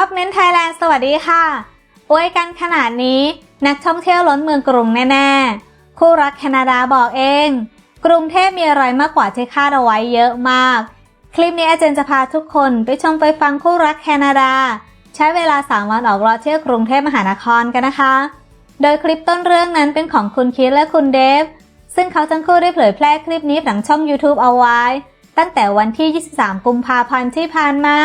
ท็อปเมนไทยแลนด์สวัสดีค่ะอวยกันขนาดนี้นักท่องเที่ยวล้นเมืองกรุงแน่ ๆ คู่รักแคนาดาบอกเอง กรุงเทพมีอะไรมากกว่าที่คาดเอาไว้เยอะมาก คลิปนี้อาจารย์จะพาทุกคนไปชมไปฟังคู่รักแคนาดา ใช้เวลา 3 วันออกรอเที่ยวกรุงเทพมหานครกันนะคะ โดยคลิปต้นเรื่องนั้นเป็นของคุณคิดและคุณเดฟ ซึ่งเขาทั้งคู่ได้เผยแพร่คลิปนี้หลังช่อง YouTube เอาไว้ ตั้งแต่วันที่ 23 กุมภาพันธ์ที่ผ่านมา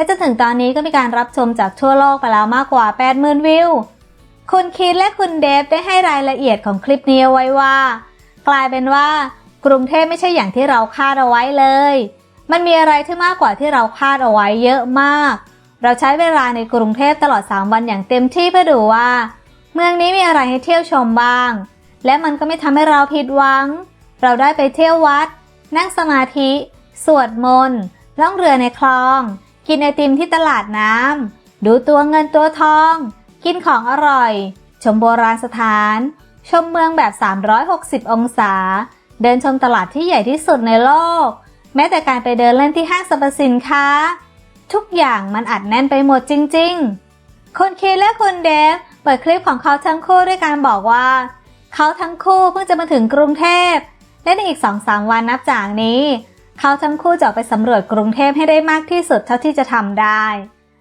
และจนถึงตอนนี้ก็มีการรับชมจากทั่วโลกไปแล้วมากกว่า 80,000 วิว คุณคิดและคุณเดฟได้ให้รายละเอียดของคลิปนี้เอาไว้ว่า กลายเป็นว่า กรุงเทพไม่ใช่อย่างที่เราคาดเอาไว้เลย มันมีอะไรที่มากกว่าที่เราคาดเอาไว้เยอะมาก เราใช้เวลาในกรุงเทพตลอด 3 วันอย่างเต็มที่เพื่อดูว่า เมืองนี้มีอะไรให้เที่ยวชมบ้าง และมันก็ไม่ทำให้เราผิดหวัง เราได้ไปเที่ยววัด นั่งสมาธิ สวดมนต์ล่องเรือในคลอง กินไอติมที่ตลาดน้ำ ดูตัวเงินตัวทอง กินของอร่อย ชมโบราณสถาน ชมเมืองแบบ 360 องศา เดินชมตลาดที่ใหญ่ที่สุดในโลก แม้แต่การไปเดินเล่นที่ห้างสรรพสินค้า ทุกอย่างมันอัดแน่นไปหมดจริง ๆ คุณคีและคุณเดฟเปิดคลิปของเขาทั้งคู่ด้วยการบอกว่า เขาทั้งคู่เพิ่งจะมาถึงกรุงเทพและในอีก2-3วันนับจากนี้ เขาทั้งคู่จะออกไปสำรวจกรุงเทพให้ได้มากที่สุดเท่าที่จะทำได้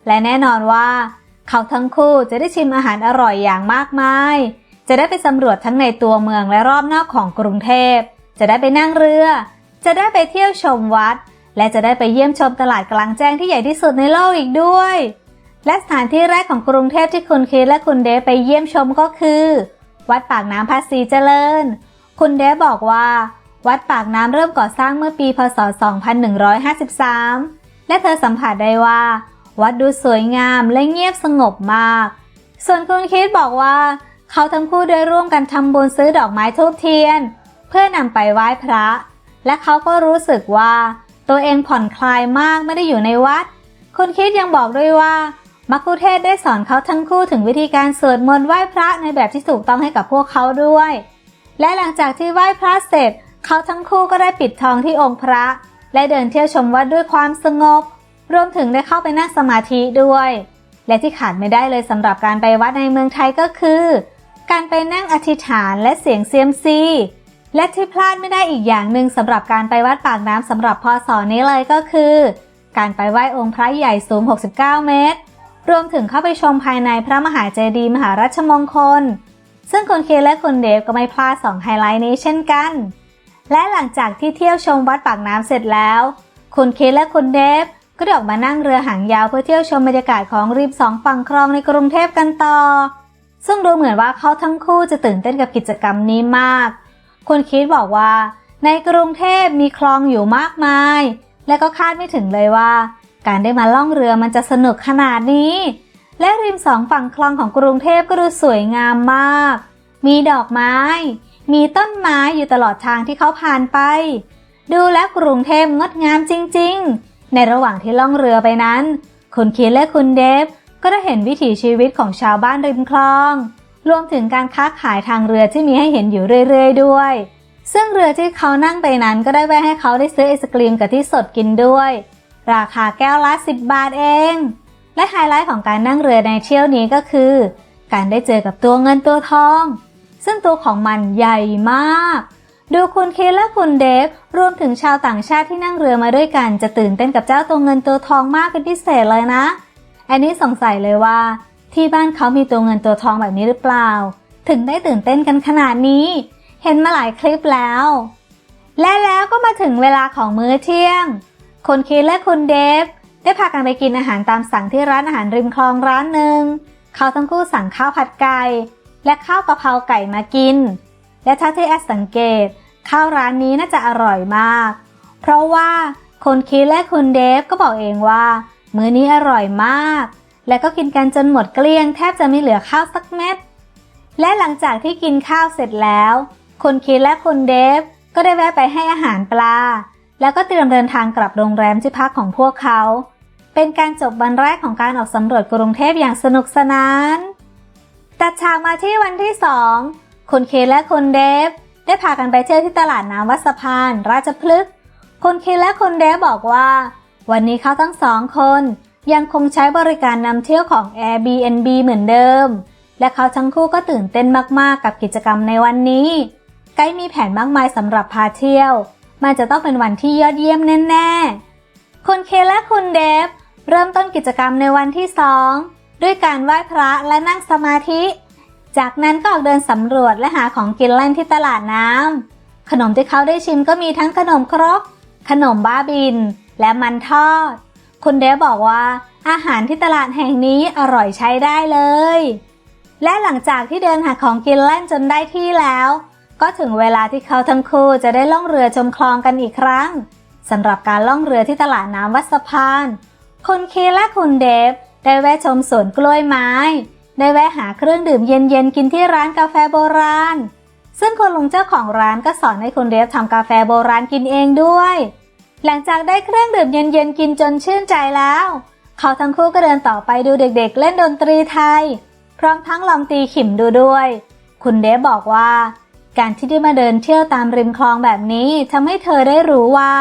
และแน่นอนว่า เขาทั้งคู่จะได้ชิมอาหารอร่อยอย่างมากมาย จะได้ไปสำรวจทั้งในตัวเมืองและรอบนอกของกรุงเทพ จะได้ไปนั่งเรือ จะได้ไปเที่ยวชมวัด และจะได้ไปเยี่ยมชมตลาดกลางแจ้งที่ใหญ่ที่สุดในโลกอีกด้วย และสถานที่แรกของกรุงเทพที่คุณคิดและคุณเดฟไปเยี่ยมชมก็คือ วัดปากน้ำภาษีเจริญ คุณเดฟบอกว่า วัดปากน้ำเริ่มก่อสร้างเมื่อปี พศ 2153 และเธอสัมผัสได้ว่า วัดดูสวยงามและเงียบสงบมาก ส่วนคุณคิดบอกว่า เขาทั้งคู่ได้ร่วมกันทำบุญซื้อดอกไม้ทูบเทียน เพื่อนำไปไหว้พระ และเขาก็รู้สึกว่า ตัวเองผ่อนคลายมากไม่ได้อยู่ในวัด คุณคิดยังบอกด้วยว่ามักคุเทศได้สอนเขาทั้งคู่ถึงวิธีการสวดมนต์ไหว้พระในแบบที่ถูกต้องให้กับพวกเขาด้วย และหลังจากที่ไหว้พระเสร็จ เขาทั้งคู่ก็ได้ปิดทองที่องค์พระ และเดินเที่ยวชมวัดด้วยความสงบ รวมถึงได้เข้าไปนั่งสมาธิด้วย และที่ขาดไม่ได้เลยสำหรับการไปวัดในเมืองไทยก็คือ การไปนั่งอธิษฐานและเสียงเซียมซีและที่พลาดไม่ได้อีกอย่างหนึ่งสำหรับการไปวัดปากน้ำสำหรับพศนี้เลยก็คือ การไปไหว้องค์พระใหญ่สูง 69 เมตร รวมถึงเข้าไปชมภายในพระมหาเจดีย์มหาราชมงคล ซึ่งคุณเคและคุณเดฟก็ไม่พลาดสองไฮไลท์นี้เช่นกัน และหลังจากที่เที่ยวชมวัดปากน้ำเสร็จแล้ว คุณเคและคุณเดฟก็ได้ออกมานั่งเรือหางยาวเพื่อเที่ยวชมบรรยากาศของริมสองฝั่งคลองในกรุงเทพกันต่อ ซึ่งดูเหมือนว่าเขาทั้งคู่จะตื่นเต้นกับกิจกรรมนี้มาก คุณคิดบอกว่า ในกรุงเทพมีคลองอยู่มากมาย และก็คาดไม่ถึงเลยว่า การได้มาล่องเรือมันจะสนุกขนาดนี้ และริมสองฝั่งคลองของกรุงเทพก็ดูสวยงามมาก มีดอกไม้ มีต้นไม้อยู่ตลอดทางที่เขาผ่านไป ดูแล้วกรุงเทพงดงามจริงๆ ในระหว่างที่ล่องเรือไปนั้น คุณคิดและคุณเดฟ ก็ได้เห็นวิถีชีวิตของชาวบ้านริมคลอง รวมถึงการค้าขายทางเรือที่มีให้เห็นอยู่เรื่อยๆ ด้วย ซึ่งเรือที่เขานั่งไปนั้นก็ได้แวะให้เขาได้ซื้อไอศกรีมกับที่สดกินด้วย ราคาแก้วละ10 บาทเอง และไฮไลท์ของการนั่งเรือในเที่ยวนี้ก็คือ การได้เจอกับตัวเงินตัวทอง ซึ่งตัวของมันใหญ่มาก ดูคุณคิและคุณเดฟรวมถึงชาวต่างชาติที่นั่งเรือมาด้วยกันจะตื่นเต้นกับเจ้าตัวเงินตัวทองมากเป็นพิเศษเลยนะอันนี้สงสัยเลยว่า ที่บ้านเขามีตัวเงินตัวทองแบบนี้หรือเปล่า ถึงได้ตื่นเต้นกันขนาดนี้ เห็นมาหลายคลิปแล้ว และแล้วก็มาถึงเวลาของมื้อเที่ยง คุณคิดและคุณเดฟได้พากันไปกินอาหารตามสั่งที่ร้านอาหารริมคลองร้านหนึ่ง เขาทั้งคู่สั่งข้าวผัดไก่ และข้าวกะเพราไก่มากิน และถ้าที่แอดสังเกต ข้าวร้านนี้น่าจะอร่อยมาก เพราะว่าคุณคิดและคุณเดฟก็บอกเองว่า มื้อนี้อร่อยมาก และก็กินกันจนหมดเกลี้ยงแทบจะไม่เหลือข้าวสักเม็ด และหลังจากที่กินข้าวเสร็จแล้วคุณคิดและคุณเดฟก็ได้แวะไปให้อาหารปลา แล้วก็เตรียมเดินทางกลับโรงแรมที่พักของพวกเขา เป็นการจบวันแรกของการออกสำรวจกรุงเทพอย่างสนุกสนาน ตัดฉากมาที่วันที่สองคุณเคและคุณเดฟ ได้พากันไปเที่ยวที่ตลาดน้ำวัดสะพาน ราชพฤกษ์คุณเคและคุณเดฟบอกว่า วันนี้เขาทั้งสองคน ยังคงใช้บริการนำเที่ยวของ Airbnb เหมือนเดิม และเขาทั้งคู่ก็ตื่นเต้นมากๆ กับกิจกรรมในวันนี้ ไกด์มีแผนมากมายสำหรับพาเที่ยว มันจะต้องเป็นวันที่ยอดเยี่ยมแน่ๆคุณเคและคุณเดฟ เริ่มต้นกิจกรรมในวันที่สอง ด้วยการไหว้พระและนั่งสมาธิ จากนั้นก็ออกเดินสำรวจและหาของกินเล่นที่ตลาดน้ำขนมที่เขาได้ชิมก็มีทั้งขนมครก ขนมบ้าบิน และมันทอด คุณเดฟบอกว่าอาหารที่ตลาดแห่งนี้อร่อยใช้ได้เลย และหลังจากที่เดินหาของกินเล่นจนได้ที่แล้ว ก็ถึงเวลาที่เขาทั้งคู่จะได้ล่องเรือชมคลองกันอีกครั้งสำหรับการล่องเรือที่ตลาดน้ำวัดสะพาน คุณคีและคุณเดฟ ได้แวะชมสวนกล้วยไม้ ได้แวะหาเครื่องดื่มเย็นๆกินที่ร้านกาแฟโบราณ ซึ่งคุณลุงเจ้าของร้านก็สอนให้คุณเดฟทำกาแฟโบราณกินเองด้วย หลังจากได้เครื่องดื่มเย็นๆกินจนชื่นใจแล้ว เขาทั้งคู่ก็เดินต่อไปดูเด็กๆ เล่นดนตรีไทย พร้อมทั้งลองตีขิมดูด้วย คุณเดฟบอกว่า การที่ได้มาเดินเที่ยวตามริมคลองแบบนี้ทำให้เธอได้รู้ว่า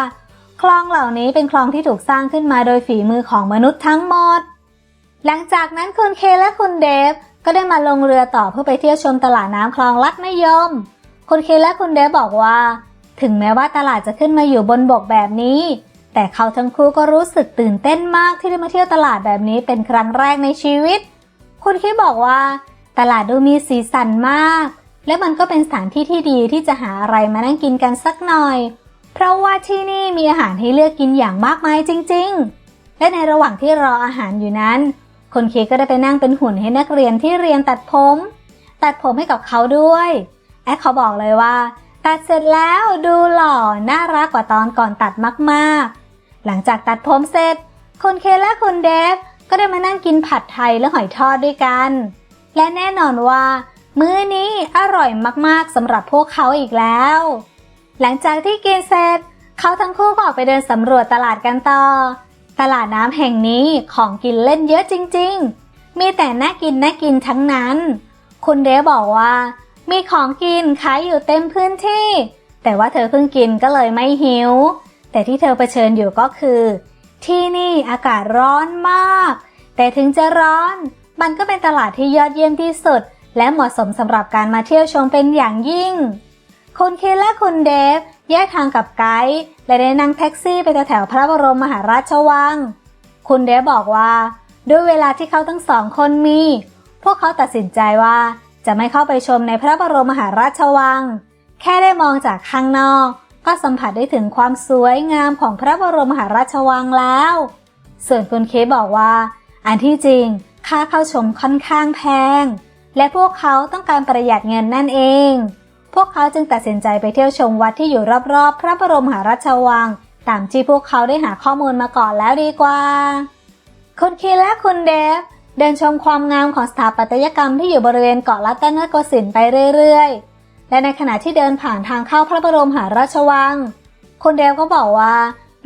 คลองเหล่านี้เป็นคลองที่ถูกสร้างขึ้นมาโดยฝีมือของมนุษย์ทั้งหมด หลังจากนั้นคุณเคและคุณเดฟก็ได้มาลงเรือต่อเพื่อไปเที่ยวชมตลาดน้ำคลองลัดมะยม คุณเคและคุณเดฟบอกว่า ถึงแม้ว่าตลาดจะขึ้นมาอยู่บนบกแบบนี้ แต่เขาทั้งคู่ก็รู้สึกตื่นเต้นมากที่ได้มาเที่ยวตลาดแบบนี้เป็นครั้งแรกในชีวิต คุณคิดบอกว่า ตลาดดูมีสีสันมาก และมันก็เป็นสถานที่ที่ดีที่จะหาอะไรมานั่งกินกันสักหน่อย เพราะว่าที่นี่มีอาหารให้เลือกกินอย่างมากมายจริง ๆ และในระหว่างที่รออาหารอยู่นั้น คนเคก็ได้ไปนั่งเป็นหุ่นให้นักเรียนที่เรียนตัดผม ตัดผมให้กับเขาด้วยแอดเขาบอกเลยว่า ตัดเสร็จแล้วดูหล่อน่ารักกว่าตอนก่อนตัดมากๆ หลังจากตัดผมเสร็จ คุณเคและคุณเดฟก็ได้มานั่งกินผัดไทยและหอยทอดด้วยกัน และแน่นอนว่า มื้อนี้อร่อยมากๆสำหรับพวกเขาอีกแล้ว หลังจากที่กินเสร็จ เขาทั้งคู่ก็ออกไปเดินสำรวจตลาดกันต่อ ตลาดน้ำแห่งนี้ของกินเล่นเยอะจริง ๆ มีแต่น่ากินน่ากินทั้งนั้น คุณเดฟบอกว่า มีของกินขายอยู่เต็มพื้นที่ แต่ว่าเธอเพิ่งกินก็เลยไม่หิว แต่ที่เธอเผชิญอยู่ก็คือ ที่นี่อากาศร้อนมาก แต่ถึงจะร้อน มันก็เป็นตลาดที่ยอดเยี่ยมที่สุด และเหมาะสมสำหรับการมาเที่ยวชมเป็นอย่างยิ่ง คุณคิดและคุณเดฟแยกทางกับไกด์ และได้นั่งแท็กซี่ไปแถวๆพระบรมมหาราชวัง คุณเดฟบอกว่า ด้วยเวลาที่เขาทั้งสองคนมี พวกเขาตัดสินใจว่าจะไม่เข้าไปชมในพระบรมมหาราชวัง แค่ได้มองจากข้างนอก ก็สัมผัสได้ถึงความสวยงามของพระบรมมหาราชวังแล้ว ส่วนคุณเคบอกว่า อันที่จริงค่าเข้าชมค่อนข้างแพง และพวกเขาต้องการประหยัดเงินนั่นเอง วกเขาจึงตัดสินใจไปเที่ยวชมวัดที่อยู่รอบๆ พระบรมหาราชวัง ตามที่พวกเขาได้หาข้อมูลมาก่อนแล้วดีกว่า คุณคีและคุณเดฟ เดินชมความงามของสถาปัตยกรรมที่อยู่บริเวณเกาะรัตนโกสินทร์ไปเรื่อยๆ และในขณะที่เดินผ่านทางเข้าพระบรมมหาราชวัง คุณเดฟก็บอกว่า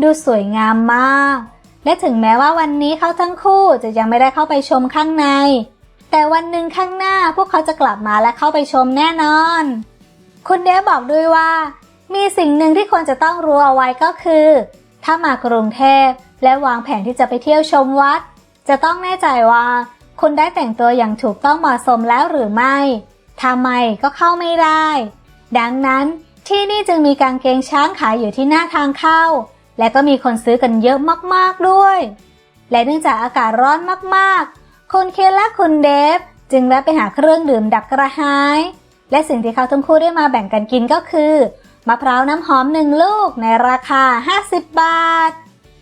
ดูสวยงามมาก และถึงแม้ว่าวันนี้เขาทั้งคู่จะยังไม่ได้เข้าไปชมข้างใน แต่วันหนึ่งข้างหน้าพวกเขาจะกลับมาและเข้าไปชมแน่นอน คุณเดฟบอกด้วยว่า มีสิ่งหนึ่งที่ควรจะต้องรู้เอาไว้ก็คือ ถ้ามากรุงเทพและวางแผนที่จะไปเที่ยวชมวัด จะต้องแน่ใจว่า คุณได้แต่งตัวอย่างถูกต้องเหมาะสมแล้วหรือไม่ทำไมก็เข้าไม่ได้ ดังนั้นที่นี่จึงมีกางเกงช้างขายอยู่ที่หน้าทางเข้า และก็มีคนซื้อกันเยอะมากๆด้วย และเนื่องจากอากาศร้อนมากๆ คุณเคนและคุณเดฟ จึงแวะไปหาเครื่องดื่มดับกระหาย และสิ่งที่เขาทั้งคู่ได้มาแบ่งกันกินก็คือมะพร้าวน้ำหอมหนึ่งลูกในราคา 50 บาท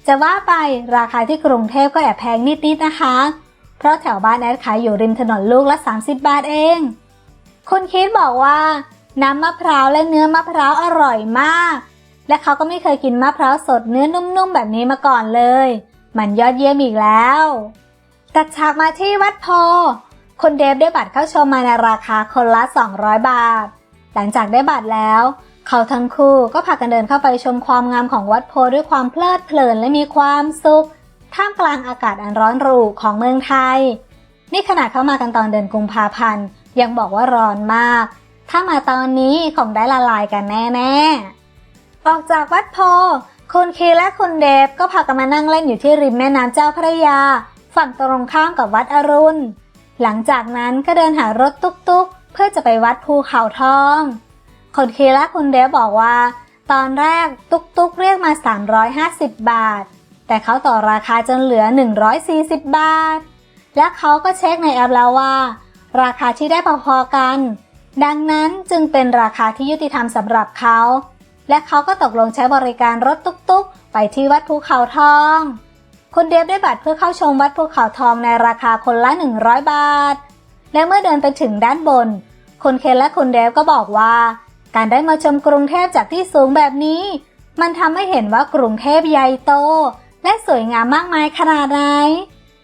จะว่าไปราคาที่กรุงเทพก็แอบแพงนิดๆนะคะ เพราะแถวบ้านแอดขายอยู่ริมถนนลูกละ 30 บาทเอง คุณคิดบอกว่า น้ำมะพร้าวและเนื้อมะพร้าวอร่อยมาก และเขาก็ไม่เคยกินมะพร้าวสดเนื้อนุ่มๆแบบนี้มาก่อนเลย มันยอดเยี่ยมอีกแล้ว ตัดฉากมาที่วัดโพ คุณเดฟได้บัตรเข้าชมมาในราคาคนละ 200 บาท หลังจากได้บัตรแล้ว เขาทั้งคู่ก็พากันเดินเข้าไปชมความงามของวัดโพด้วยความเพลิดเพลินและมีความสุข ท่ามกลางอากาศอันร้อนรุ่ของเมืองไทย นี่ขนาดเข้ามากันตอนเดือนกุมภาพันธ์ยังบอกว่าร้อนมาก ถ้ามาตอนนี้คงได้ละลายกันแน่ๆ ออกจากวัดโพคุณคีและคุณเดฟก็พากันมานั่งเล่นอยู่ที่ริมแม่น้ำเจ้าพระยา ฝั่งตรงข้ามกับวัดอรุณ หลังจากนั้นก็เดินหารถตุ๊กๆ เพื่อจะไปวัดภูเขาทอง คนคีและคุณเดฟบอกว่า ตอนแรกตุ๊กๆเรียกมา 350 บาท แต่เขาต่อราคาจนเหลือ 140 บาท และเขาก็เช็คในแอปแล้วว่า ราคาที่ได้พอๆกัน ดังนั้นจึงเป็นราคาที่ยุติธรรมสำหรับเขา และเขาก็ตกลงใช้บริการรถตุ๊กๆ ไปที่วัดภูเขาทอง คุณเดฟได้บัตรเพื่อเข้าชมวัดภูเขาทองในราคาคนละ 100 บาท และเมื่อเดินไปถึงด้านบน คุณเคนและคุณเดฟก็บอกว่า การได้มาชมกรุงเทพจากที่สูงแบบนี้ มันทำให้เห็นว่ากรุงเทพใหญ่โต และสวยงามมากมายขนาดไหน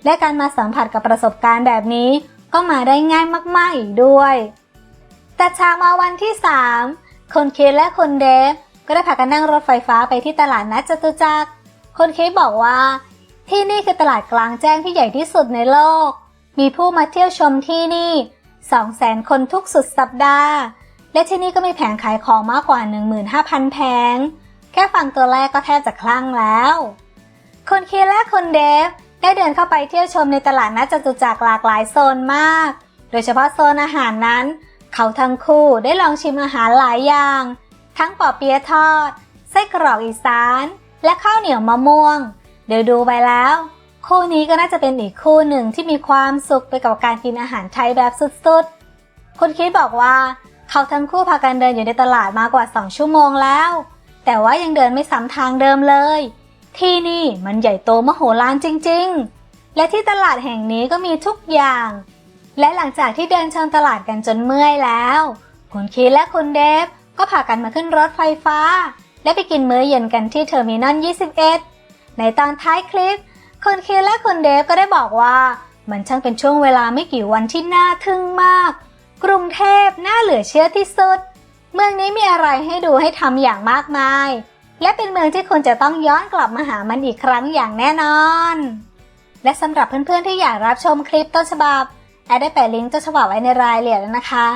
และการมาสัมผัสกับประสบการณ์แบบนี้ ก็มาได้ง่ายมากๆอีกด้วย แต่เช้ามาวันที่ 3คนเคิดและคนเดฟก็ได้พากันนั่งรถไฟฟ้าไปที่ตลาดนัดจตุจักรคนเคิดบอกว่า ที่นี่คือตลาดกลางแจ้งที่ใหญ่ที่สุดในโลก มีผู้มาเที่ยวชมที่นี่ 200,000 คนทุกสุดสัปดาห์ และที่นี่ก็มีแผงขายของมากกว่า 15,000 แผง แค่ฟังตัวแรกก็แทบจะคลั่งแล้ว คนคิดและคนเดฟได้เดินเข้าไปเที่ยวชมในตลาดนัดจตุจักรหลากหลายโซนมาก โดยเฉพาะโซนอาหารนั้น เขาทั้งคู่ได้ลองชิมอาหารหลายอย่าง ทั้งปอเปี๊ยะทอด ไส้กรอกอีสาน และข้าวเหนียวมะม่วง เดี๋ยวดูไปแล้ว คู่นี้ก็น่าจะเป็นอีกคู่หนึ่งที่มีความสุขไปกับการกินอาหารไทยแบบสุดๆ คุณคิดบอกว่า เขาทั้งคู่พากันเดินอยู่ในตลาดมากกว่า 2 ชั่วโมงแล้ว แต่ว่ายังเดินไม่ซ้ำทางเดิมเลย ที่นี่มันใหญ่โตมโหฬารจริง ๆ และที่ตลาดแห่งนี้ก็มีทุกอย่าง และหลังจากที่เดินชมตลาดกันจนเมื่อยแล้ว คุณคีและคุณเดฟก็พากันมาขึ้นรถไฟฟ้า และไปกินมื้อเย็นกันที่เทอร์มินอล 21 ในตอนท้ายคลิป คุณคีและคุณเดฟก็ได้บอกว่า มันช่างเป็นช่วงเวลาไม่กี่วันที่น่าทึ่งมาก กรุงเทพน่าเหลือเชื่อที่สุด เมืองนี้มีอะไรให้ดูให้ทำอย่างมากมาย และเป็นเมืองที่คุณจะต้องย้อนกลับมาหามันอีกครั้งอย่างแน่นอน และสำหรับเพื่อนๆที่อยากรับชมคลิปต้นฉบับแอดได้แปะลิงก์ต้นฉบับไว้ในรายละเอียดแล้วนะคะ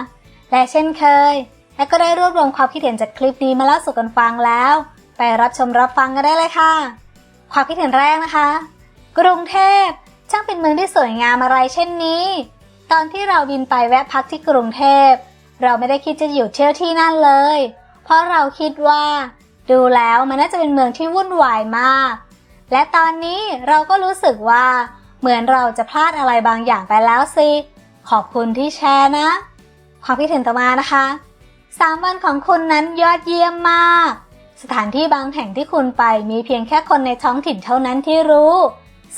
และเช่นเคยแอดก็ได้รวบรวมความคิดเห็นจากคลิปนี้มาเล่าสู่กันฟังแล้ว ไปรับชมรับฟังกันได้เลยค่ะ ความคิดเห็นแรกนะคะ กรุงเทพช่างเป็นเมืองที่สวยงามอะไรเช่นนี้ ตอนที่เราบินไปแวะพักที่กรุงเทพ เราไม่ได้คิดจะอยู่เที่ยวที่นั่นเลย เพราะเราคิดว่า ดูแล้วมันน่าจะเป็นเมืองที่วุ่นวายมาก และตอนนี้เราก็รู้สึกว่า เหมือนเราจะพลาดอะไรบางอย่างไปแล้วสิ ขอบคุณที่แชร์นะ ความคิดเห็นต่อมานะคะสามวันของคุณนั้นยอดเยี่ยมมาก สถานที่บางแห่งที่คุณไปมีเพียงแค่คนในท้องถิ่นเท่านั้นที่รู้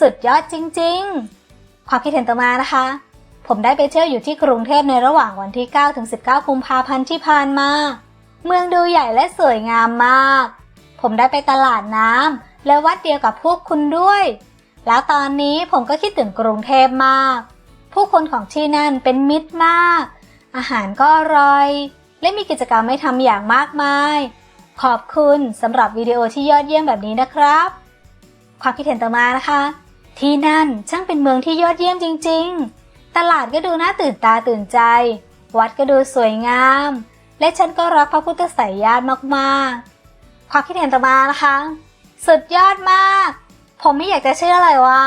สุดยอดจริงๆ ความคิดเห็นต่อมานะคะ ผมได้ไปเที่ยวอยู่ที่กรุงเทพในระหว่างวันที่ 9 ถึง 19 กุมภาพันธ์ที่ผ่านมา เมืองดูใหญ่และสวยงามมาก ผมได้ไปตลาดน้ำและวัดเดียวกับพวกคุณด้วย แล้วตอนนี้ผมก็คิดถึงกรุงเทพมาก ผู้คนของที่นั่นเป็นมิตรมาก อาหารก็อร่อย และมีกิจกรรมให้ทำอย่างมากมาย ขอบคุณสำหรับวิดีโอที่ยอดเยี่ยมแบบนี้นะครับ ความคิดเห็นต่อมานะคะ ที่นั่นช่างเป็นเมืองที่ยอดเยี่ยมจริง ๆ ตลาดก็ดูน่าตื่นตาตื่นใจ วัดก็ดูสวยงาม และฉันก็รักพระพุทธไสยญาติมากๆ ความคิดเห็นต่อมานะคะ สุดยอดมาก ผมไม่อยากจะเชื่อเลยว่า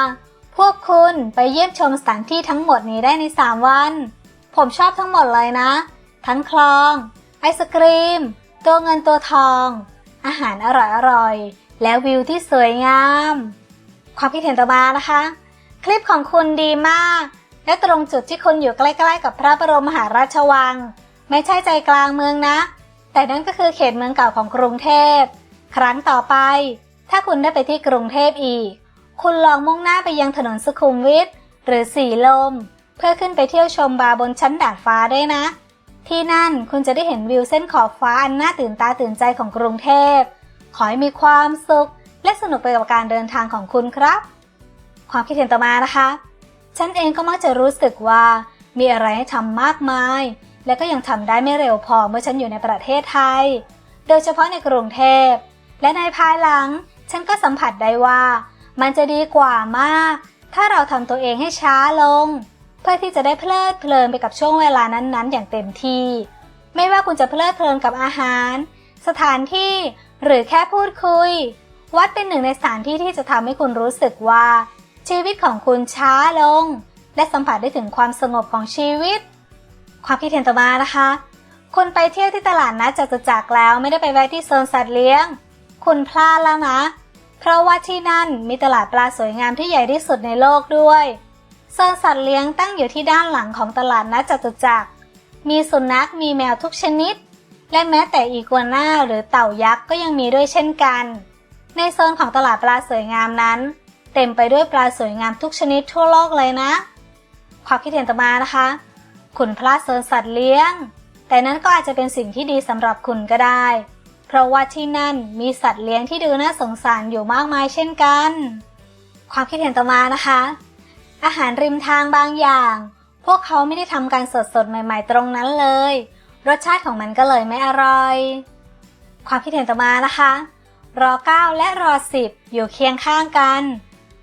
พวกคุณไปเยี่ยมชมสถานที่ทั้งหมดนี้ได้ใน3วัน ผมชอบทั้งหมดเลยนะ ทั้งคลอง ไอศกรีม ตัวเงินตัวทอง อาหารอร่อยๆและวิวที่สวยงาม ความคิดเห็นต่อมานะคะ คลิปของคุณดีมาก และตรงจุดที่คุณอยู่ใกล้ๆ กับพระบรมมหาราชวัง ไม่ใช่ใจกลางเมืองนะ แต่นั่นก็คือเขตเมืองเก่าของกรุงเทพ ครั้งต่อไป ถ้าคุณได้ไปที่กรุงเทพอีก คุณลองมุ่งหน้าไปยังถนนสุขุมวิทหรือสีลม เพื่อขึ้นไปเที่ยวชมบาร์บนชั้นดาดฟ้าได้นะ ที่นั่นคุณจะได้เห็นวิวเส้นขอบฟ้าอันน่าตื่นตาตื่นใจของกรุงเทพ ขอให้มีความสุข และสนุกไปกับการเดินทางของคุณครับ ความคิดเห็นต่อมานะคะ ฉันเองก็มักจะรู้สึกว่า มีอะไรให้ทำมากมาย และก็ยังทำได้ไม่เร็วพอเมื่อฉันอยู่ในประเทศไทย โดยเฉพาะในกรุงเทพ และในภายหลัง ฉันก็สัมผัสได้ว่า มันจะดีกว่ามาก ถ้าเราทำตัวเองให้ช้าลง พื่อที่จะได้เพลิดเพลินไปกับช่วงเวลานั้นๆ อย่างเต็มที่ ไม่ว่าคุณจะเพลิดเพลินกับอาหาร สถานที่หรือแค่พูดคุย วัดเป็นหนึ่งในสถานที่ที่จะทำให้คุณรู้สึกว่า ชีวิตของคุณช้าลง และสัมผัสได้ถึงความสงบของชีวิต ความคิดเห็นต่อมานะคะ คุณไปเที่ยวที่ตลาดนัดจตุจักรแล้วไม่ได้ไปแวะที่โซนสัตว์เลี้ยง คุณพลาดแล้วนะ เพราะว่าที่นั่นมีตลาดปลาสวยงามที่ใหญ่ที่สุดในโลกด้วย โซนสัตว์เลี้ยงตั้งอยู่ที่ด้านหลังของตลาดนัดจตุจักร มีสุนัขมีแมวทุกชนิด และแม้แต่อีกัวน่าหรือเต่ายักษ์ก็ยังมีด้วยเช่นกัน ในโซนของตลาดปลาสวยงามนั้น เต็มไปด้วยปลาสวยงามทุกชนิดทั่วโลกเลยนะ ความคิดเห็นต่อมานะคะ คุณพลาดโซนสัตว์เลี้ยง แต่นั้นก็อาจจะเป็นสิ่งที่ดีสำหรับคุณก็ได้ เพราะว่าที่นั่นมีสัตว์เลี้ยงที่ดูน่าสงสารอยู่มากมายเช่นกัน ความคิดเห็นต่อมานะคะ อาหารริมทางบางอย่าง พวกเขาไม่ได้ทำการสดสดใหม่ๆตรงนั้นเลย รสชาติของมันก็เลยไม่อร่อย ความคิดเห็นต่อมานะคะ รอ 9 และรอ 10 อยู่เคียงข้างกัน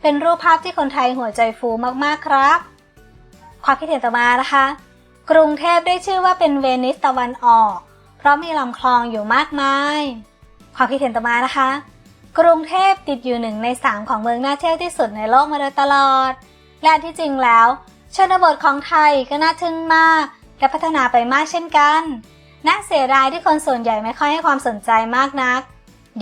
เป็นรูปภาพที่คนไทยหัวใจฟูมากๆครับ ความคิดเห็นต่อมานะคะ กรุงเทพได้ชื่อว่าเป็นเวนิสตะวันออก เพราะมีลำคลองอยู่มากมาย ความคิดเห็นต่อมานะคะ กรุงเทพติดอยู่หนึ่งในสามของเมืองน่าเที่ยวที่สุดในโลกมาโดยตลอด และอันที่จริงแล้ว ชนบทของไทยก็น่าทึ่งมาก และพัฒนาไปมากเช่นกันน่าเสียดายที่คนส่วนใหญ่ไม่ค่อยให้ความสนใจมากนัก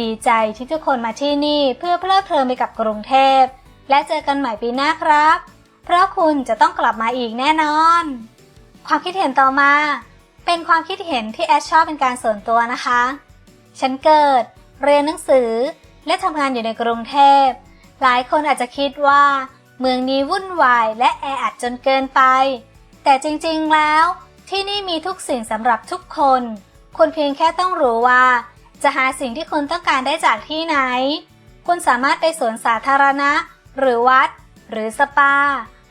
ดีใจที่ทุกคนมาที่นี่เพื่อเพลิดเพลินไปกับกรุงเทพ และเจอกันใหม่ปีหน้าครับ เพราะคุณจะต้องกลับมาอีกแน่นอน ความคิดเห็นต่อมา เป็นความคิดเห็นที่แอชชอบเป็นการส่วนตัวนะคะ ฉันเกิด เรียนหนังสือ และทำงานอยู่ในกรุงเทพ หลายคนอาจจะคิดว่า เมืองนี้วุ่นวายและแออัดจนเกินไป แต่จริงๆแล้วที่นี่มีทุกสิ่งสำหรับทุกคน คุณเพียงแค่ต้องรู้ว่า จะหาสิ่งที่คุณต้องการได้จากที่ไหน คุณสามารถไปสวนสาธารณะ หรือวัด หรือสปา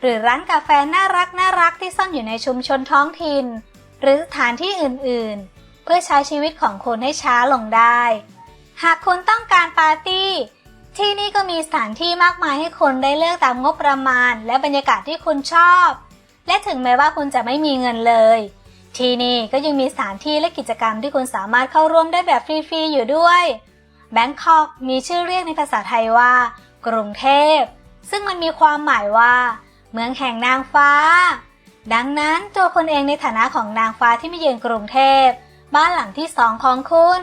หรือร้านกาแฟน่ารักน่ารักที่ซ่อนอยู่ในชุมชนท้องถิ่น หรือสถานที่อื่นๆ เพื่อใช้ชีวิตของคุณให้ช้าลงได้ หากคุณต้องการปาร์ตี้ ที่นี่ก็มีสถานที่มากมายให้คุณได้เลือกตามงบประมาณ และบรรยากาศที่คุณชอบ และถึงแม้ว่าคุณจะไม่มีเงินเลย ที่นี่ก็ยังมีสถานที่และกิจกรรมที่คุณสามารถเข้าร่วมได้แบบฟรีๆอยู่ด้วยแบงคอกมีชื่อเรียกในภาษาไทยว่า กรุงเทพ ซึ่งมันมีความหมายว่า เมืองแห่งนางฟ้า ดังนั้นตัวคุณเองในฐานะของนางฟ้าที่มาเยือนกรุงเทพ บ้านหลังที่สองของคุณ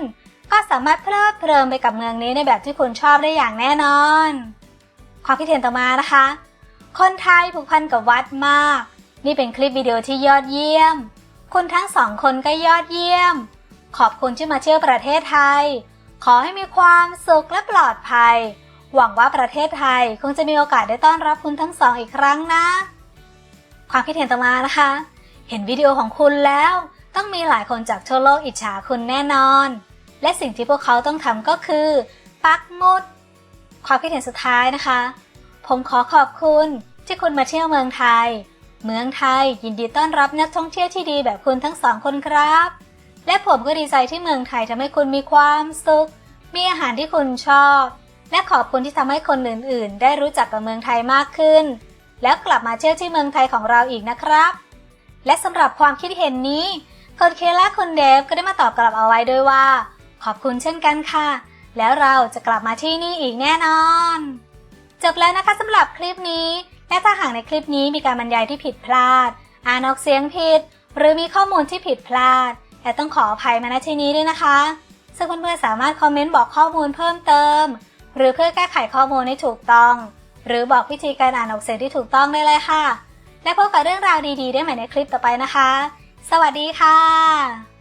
ก็สามารถเพลิดเพลินไปกับเมืองนี้ในแบบที่คุณชอบได้อย่างแน่นอน ความคิดเห็นต่อมานะคะ คนไทยผูกพันกับวัดมาก นี่เป็นคลิปวิดีโอที่ยอดเยี่ยม คุณทั้งสองคนก็ยอดเยี่ยม ขอบคุณที่มาเที่ยวประเทศไทย ขอให้มีความสุขและปลอดภัย หวังว่าประเทศไทยคงจะมีโอกาสได้ต้อนรับคุณทั้งสองอีกครั้งนะ ความคิดเห็นต่อมานะคะ เห็นวิดีโอของคุณแล้ว ต้องมีหลายคนจากทั่วโลกอิจฉาคุณแน่นอน และสิ่งที่พวกเขาต้องทำก็คือปักหมุด ความคิดเห็นสุดท้ายนะคะ ผมขอขอบคุณที่คุณมาเที่ยวเมืองไทย เมืองไทยยินดีต้อนรับนักท่องเที่ยวที่ดีแบบคุณทั้งสองคนครับ และผมก็ดีใจที่เมืองไทยทำให้คุณมีความสุข มีอาหารที่คุณชอบ และขอบคุณที่ทำให้คนอื่น ๆ ได้รู้จักกับเมืองไทยมากขึ้น แล้วกลับมาเที่ยวที่เมืองไทยของเราอีกนะครับ และสำหรับความคิดเห็นนี้คนเคและคุณเดฟก็ได้มาตอบกลับเอาไว้ด้วยว่า ขอบคุณเช่นกันค่ะ แล้วเราจะกลับมาที่นี่อีกแน่นอน จบแล้วนะคะสำหรับคลิปนี้และถ้าหากในคลิปนี้มีการบรรยายที่ผิดพลาด อ่านออกเสียงผิด หรือมีข้อมูลที่ผิดพลาดแต่ต้องขออภัยมาณที่นี้ด้วยนะคะซึ่งเพื่อนๆสามารถคอมเมนต์บอกข้อมูลเพิ่มเติม หรือเพื่อแก้ไขข้อมูลให้ถูกต้อง หรือบอกวิธีการอ่านออกเสียงที่ถูกต้องได้เลยค่ะ และพบกับเรื่องราวดีๆ ได้ใหม่ในคลิปต่อไปนะคะ สวัสดีค่ะ